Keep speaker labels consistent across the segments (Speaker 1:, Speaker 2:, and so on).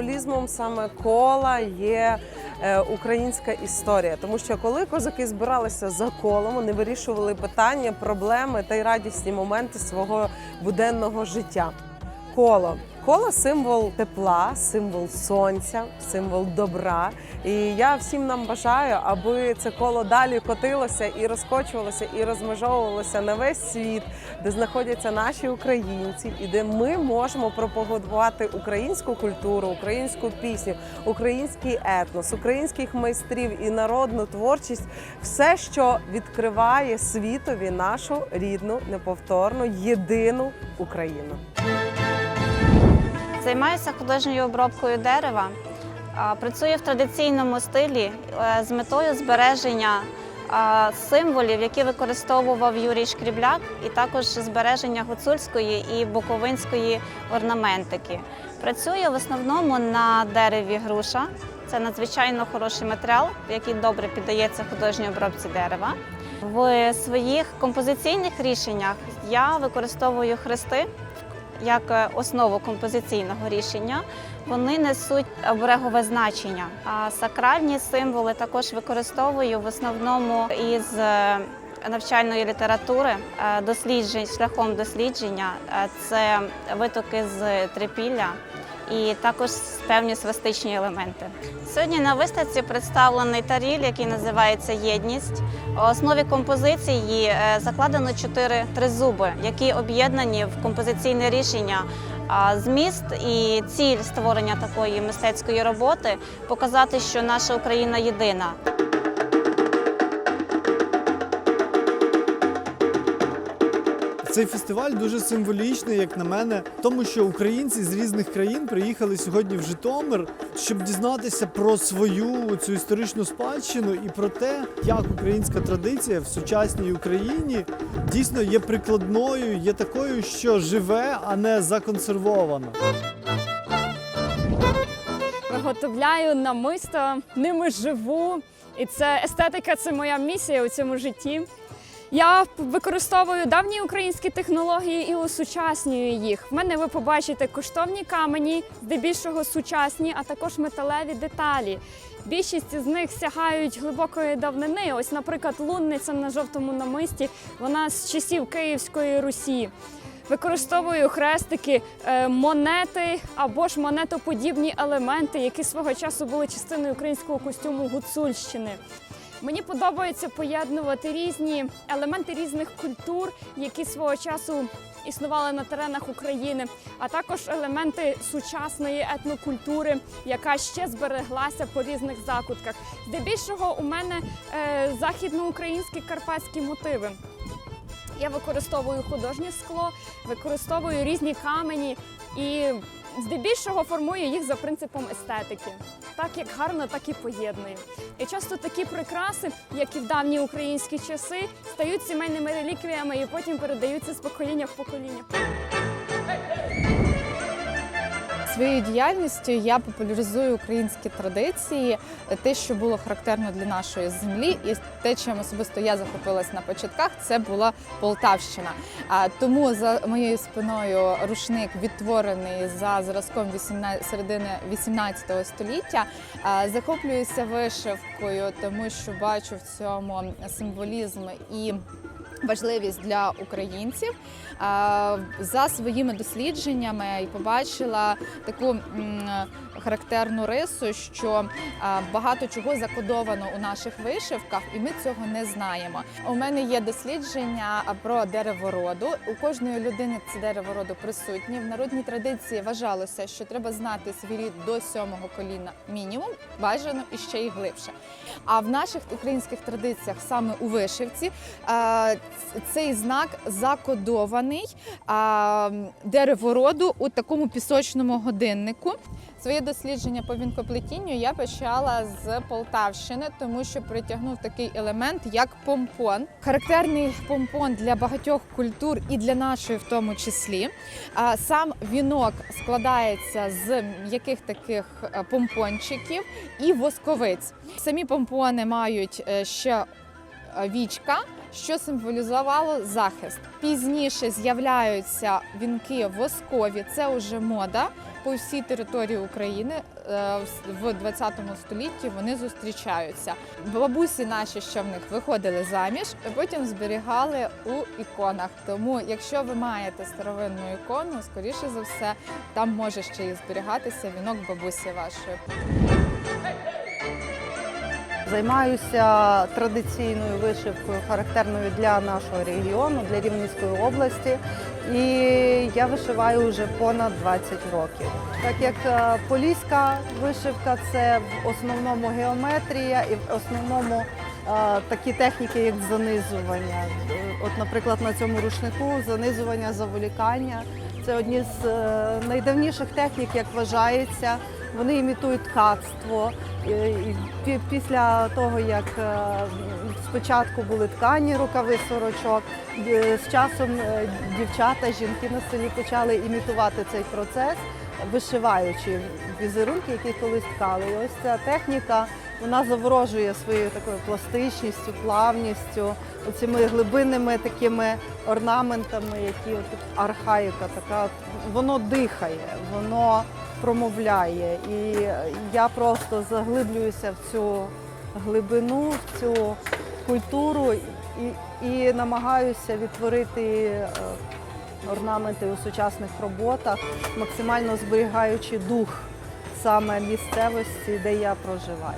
Speaker 1: символізмом саме кола є е, українська історія, тому що коли козаки збиралися за колом, вони вирішували питання, проблеми та й радісні моменти свого буденного життя. Коло. Коло символ тепла, символ сонця, символ добра. І я всім нам бажаю, аби це коло далі котилося і розкочувалося, і розмежовувалося на весь світ, де знаходяться наші українці, і де ми можемо пропагувати українську культуру, українську пісню, український етнос, українських майстрів і народну творчість все, що відкриває світові нашу рідну, неповторну, єдину Україну.
Speaker 2: Займаюся художньою обробкою дерева. Працюю в традиційному стилі е, з метою збереження символів, які використовував Юрій Шкрібляк, і також збереження гуцульської і буковинської орнаментики. Працюю в основному на дереві груша. Це надзвичайно хороший матеріал, який добре піддається художній обробці дерева. В своїх композиційних рішеннях я використовую хрести як е, основу композиційного рішення. Вони несуть оберегове значення. А сакральні символи також використовую в основному із е, навчальної літератури, е, досліджень шляхом дослідження. Це витоки з трипілля і також певні свастичні елементи. Сьогодні на виставці представлений таріль, який називається Єдність. У основі композиції е, закладено чотири тризуби, які об'єднані в композиційне рішення. Зміст і ціль створення такої мистецької роботи показати, що наша Україна єдина.
Speaker 3: Цей фестиваль дуже символічний, як на мене, тому що українці з різних країн приїхали сьогодні в Житомир, щоб дізнатися про свою цю історичну спадщину і про те, як українська традиція в сучасній Україні дійсно є прикладною, є такою, що живе, а не законсервована.
Speaker 4: виготовляю намисто, ними живу. І це естетика, це моя місія у цьому житті. Я використовую давні українські технології і осучаснюю їх. В мене ви побачите коштовні камені, здебільшого сучасні, а також металеві деталі. Більшість з них сягають глибокої давнини. Ось, наприклад, лунниця на жовтому намисті, вона з часів Київської Русі. Використовую хрестики, е, монети або ж монетоподібні елементи, які свого часу були частиною українського костюму Гуцульщини. Мені подобається поєднувати різні елементи різних культур, які свого часу існували на теренах України, а також елементи сучасної етнокультури, яка ще збереглася по різних закутках. Здебільшого у мене е, західноукраїнські карпатські мотиви. Я використовую художнє скло, використовую різні камені і здебільшого формую їх за принципом естетики. Так як гарно, так і поєднує. І часто такі прикраси, як і в давні українські часи, стають сімейними реліквіями і потім передаються з покоління в покоління.
Speaker 5: Своєю діяльністю я популяризую українські традиції, те, що було характерно для нашої землі, і те, чим особисто я захопилась на початках, це була Полтавщина. Тому за моєю спиною рушник відтворений за зразком 18, середини 18 століття. Захоплююся вишивкою, тому що бачу в цьому символізм і. Важливість для українців за своїми дослідженнями і побачила таку характерну рису, що багато чого закодовано у наших вишивках, і ми цього не знаємо. У мене є дослідження про деревороду. У кожної людини це деревороду присутнє. В народній традиції вважалося, що треба знати свій рід до сьомого коліна мінімум, бажано і ще й глибше. А в наших українських традиціях, саме у вишивці, цей знак закодований а, деревороду у такому пісочному годиннику. Своє дослідження по вінкоплетінню я почала з Полтавщини, тому що притягнув такий елемент, як помпон. Характерний помпон для багатьох культур і для нашої в тому числі. Сам вінок складається з м'яких таких е, помпончиків і восковиць. Самі помпони мають е, ще е, вічка що символізувало захист. Пізніше з'являються вінки воскові. Це вже мода по всій території України. Е, В 20 столітті вони зустрічаються. Бабусі наші, що в них виходили заміж, потім зберігали у іконах. Тому, якщо ви маєте старовинну ікону, скоріше за все, там може ще і зберігатися вінок бабусі вашої.
Speaker 6: Займаюся традиційною вишивкою, характерною для нашого регіону, для Рівненської області. І я вишиваю вже понад 20 років. Так як е, поліська вишивка це в основному геометрія і в основному е, такі техніки, як занизування. От, наприклад, на цьому рушнику занизування, заволікання. Це одні з е, найдавніших технік, як вважається. Вони імітують ткацтво. Пі- Після того, як е, спочатку були ткані рукави сорочок, е, з часом е, дівчата, жінки на селі почали імітувати цей процес, вишиваючи візерунки, які колись ткали. І ось ця техніка вона заворожує своєю такою пластичністю, плавністю, оцими глибинними такими орнаментами, які от архаїка така, воно дихає, воно промовляє. І я просто заглиблююся в цю глибину, в цю культуру і, і намагаюся відтворити е, орнаменти у сучасних роботах, максимально зберігаючи дух саме місцевості, де я проживаю.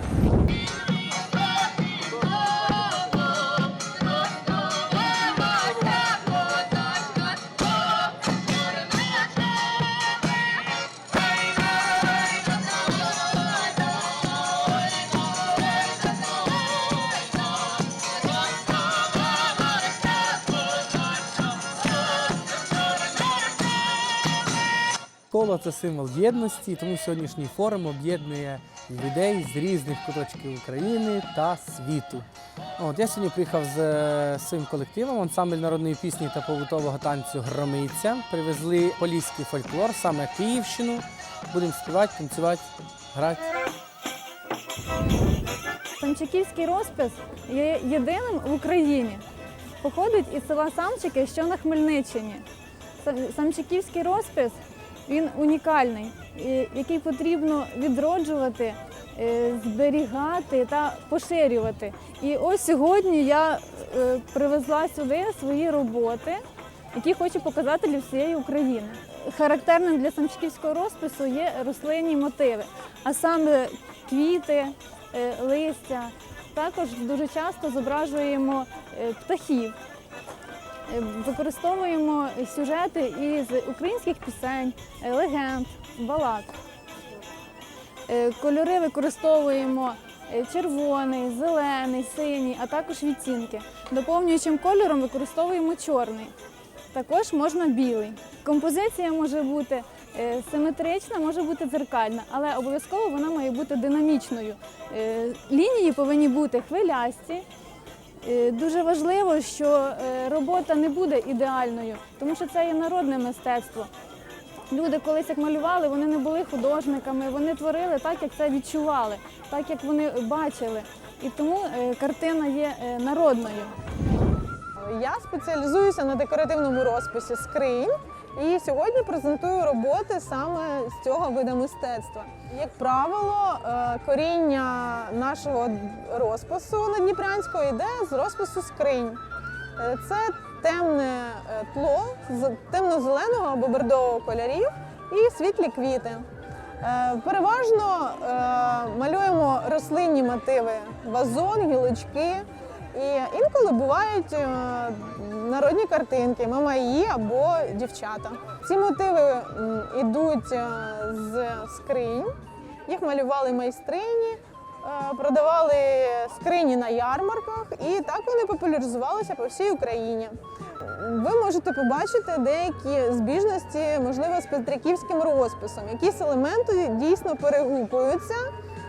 Speaker 7: Коло це символ єдності, тому сьогоднішній форум об'єднує людей з різних куточків України та світу. От я сьогодні приїхав з е, своїм колективом, ансамбль народної пісні та побутового танцю Громиця. Привезли поліський фольклор, саме Київщину. Будемо співати, танцювати, грати.
Speaker 8: Самчиківський розпис є єдиним в Україні. Походить із села Самчики, що на Хмельниччині. Самчиківський розпис він унікальний, який потрібно відроджувати, е, зберігати та поширювати. І ось сьогодні я е, привезла сюди свої роботи, які хочу показати для всієї України. Характерним для самчиківського розпису є рослинні мотиви, а саме квіти, е, листя. Також дуже часто зображуємо птахів. Використовуємо сюжети із українських пісень, е, легенд, балад. Е, Кольори використовуємо е, червоний, зелений, синій, а також відтінки. Доповнюючим кольором використовуємо чорний. Також можна білий. Композиція може бути симетрична, може бути дзеркальна, але обов'язково вона має бути динамічною. Лінії повинні бути хвилясті. Е, Дуже важливо, що е, робота не буде ідеальною, тому що це є народне мистецтво. Люди колись як малювали, вони не були художниками, вони творили так, як це відчували, так як вони бачили. І тому е, картина є народною.
Speaker 9: Я спеціалізуюся на декоративному розписі скринь і сьогодні презентую роботи саме з цього виду мистецтва. Як правило, е, коріння нашого розпису надніпрянського йде з розпису скринь. Е, Це темне е, тло з темно-зеленого або бордового кольорів і світлі квіти. Переважно малюємо рослинні мотиви: вазон, гілочки. І інколи бувають народні картинки, мамаї або дівчата. Ці мотиви м, ідуть е, з скринь, їх малювали майстрині, е, продавали скрині на ярмарках, і так вони популяризувалися по всій Україні. Ви можете побачити деякі збіжності, можливо, з петриківським розписом. Якісь елементи дійсно перегукуються,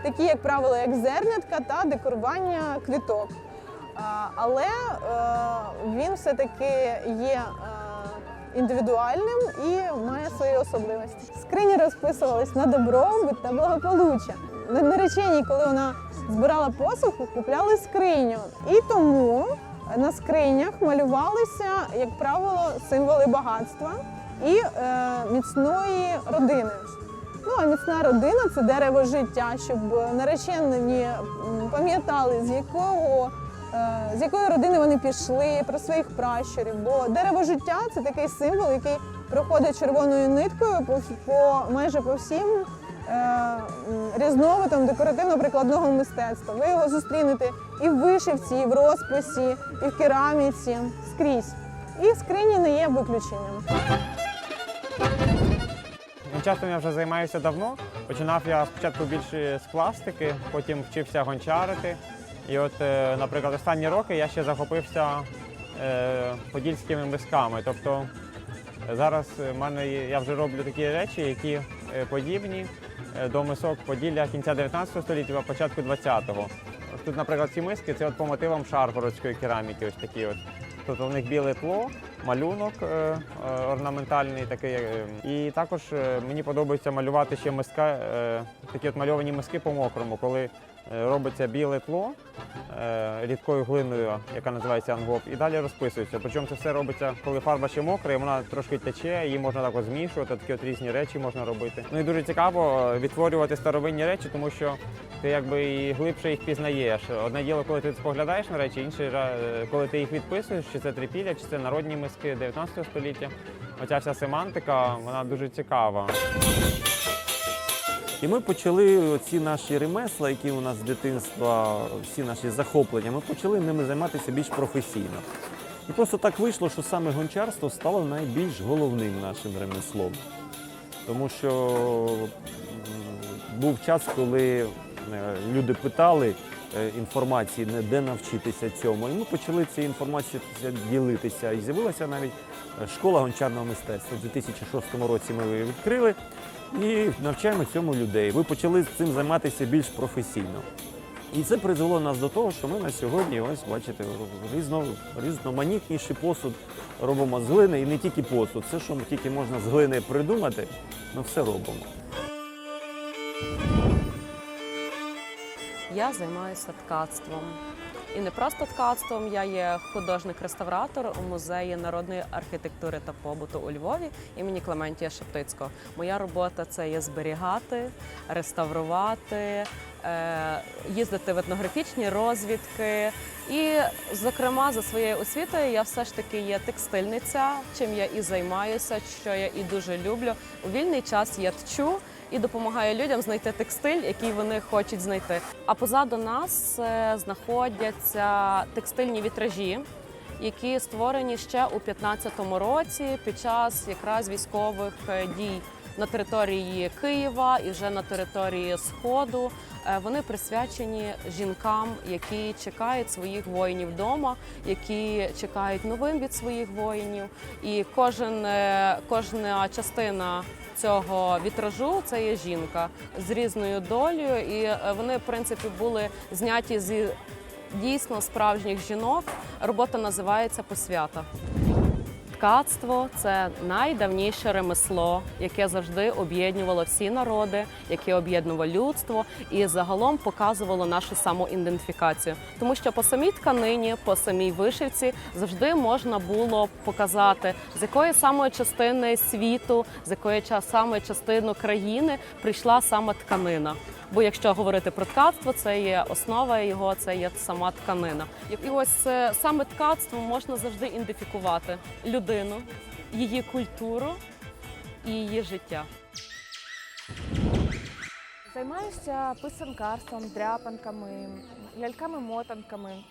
Speaker 9: такі, як правило, як зернятка та декорування квіток. Але е, він все-таки є е, індивідуальним і має свої особливості. Скрині розписувались на добробут та благополуччя. На нареченій, коли вона збирала посуху, купляли скриню. І тому на скринях малювалися, як правило, символи багатства і е, міцної родини. Ну а міцна родина це дерево життя, щоб наречені пам'ятали, з якого. Е, З якої родини вони пішли, про своїх пращурів. Бо дерево життя це такий символ, який проходить червоною ниткою по, по майже по всім е, м, різновидам декоративно-прикладного мистецтва. Ви його зустрінете і в вишивці, і в розписі, і в кераміці скрізь. І скрині не є виключенням.
Speaker 10: Гончарством я вже займаюся давно. Починав я спочатку більше з пластики, потім вчився гончарити. І от, е, наприклад, останні роки я ще захопився е, подільськими мисками. Тобто е, зараз в мене я вже роблю такі речі, які е, подібні е, до мисок Поділля кінця 19 століття, початку 20-го. Тут, наприклад, ці миски це от по мотивам шаргородської кераміки. Ось такі от. Тобто в них біле тло, малюнок е, е, орнаментальний такий. е, І також е, мені подобається малювати ще миска, е, такі от мальовані миски по мокрому, коли е, робиться біле тло е, рідкою глиною, яка називається ангоп, і далі розписується. Причому це все робиться, коли фарба ще мокра, і вона трошки тече, її можна також змішувати, такі от різні речі можна робити. Ну і дуже цікаво е, відтворювати старовинні речі, тому що ти якби і глибше їх пізнаєш. Одне діло, коли ти споглядаєш на речі, інше е, коли ти їх відписуєш, чи це трипілля, чи це народні миски 19 століття. Оця вся семантика, вона дуже цікава.
Speaker 11: І ми почали ці наші ремесла, які у нас з дитинства, всі наші захоплення, ми почали ними займатися більш професійно. І просто так вийшло, що саме гончарство стало найбільш головним нашим ремеслом. Тому що був час, коли е, люди питали е, інформації, де навчитися цьому. І ми почали цією інформацією ділитися. І з'явилася навіть е, школа гончарного мистецтва. У 2006 році ми її відкрили і навчаємо цьому людей. Ви почали цим займатися більш професійно. І це призвело нас до того, що ми на сьогодні, ось бачите, різно, різноманітніший посуд робимо з глини, і не тільки посуд. Все, що тільки можна з глини придумати, ми все робимо.
Speaker 1: Я займаюся ткацтвом. І не просто ткацтвом, я є художник-реставратор у музеї народної архітектури та побуту у Львові імені Клементія Шептицького. Моя робота це є зберігати, реставрувати, е, їздити в етнографічні розвідки. І, зокрема, за своєю освітою я все ж таки є текстильниця, чим я і займаюся, що я і дуже люблю. У вільний час я тчу і допомагаю людям знайти текстиль, який вони хочуть знайти. А позаду нас е, знаходяться текстильні вітражі. Які створені ще у 15-му році під час якраз військових е, дій на території Києва і вже на території Сходу. Е, Вони присвячені жінкам, які чекають своїх воїнів вдома, які чекають новин від своїх воїнів. І кожен, кожна частина цього вітражу це є жінка з різною долею. І е, вони, в принципі, були зняті зі дійсно справжніх жінок. Робота називається Посвята. Ткацтво це найдавніше ремесло, яке завжди об'єднувало всі народи, яке об'єднувало людство і загалом показувало нашу самоідентифікацію. Тому що по самій тканині, по самій вишивці завжди можна було показати, з якої самої частини світу, з якої самої частини країни прийшла саме тканина. Бо якщо говорити про ткацтво, це є основа його, це є сама тканина. І ось е, саме ткацтво можна завжди ідентифікувати людину, її культуру і її життя.
Speaker 12: Займаюся писанкарством, дряпанками, ляльками-мотанками.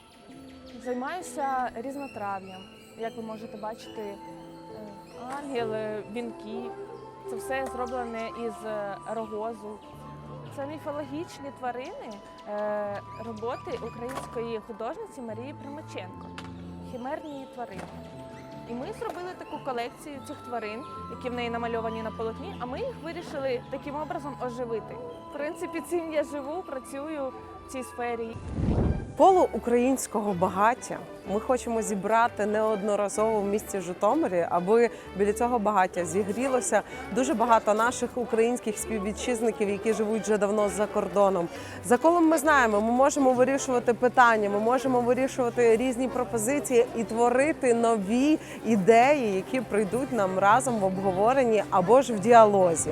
Speaker 12: Займаюся різнотрав'ям. Як ви можете бачити, е, ангели, вінки. Це все зроблене із е, рогозу. Це міфологічні тварини е, роботи української художниці Марії Примаченко. Хімерні тварини. І ми зробили таку колекцію цих тварин, які в неї намальовані на полотні, а ми їх вирішили таким образом оживити. В принципі, цим я живу, працюю в цій сфері.
Speaker 13: Коло українського багаття ми хочемо зібрати неодноразово в місті Житомирі, аби біля цього багаття зігрілося дуже багато наших українських співвітчизників, які живуть вже давно за кордоном. За колом ми знаємо, ми можемо вирішувати питання, ми можемо вирішувати різні пропозиції і творити нові ідеї, які прийдуть нам разом в обговоренні або ж в діалозі.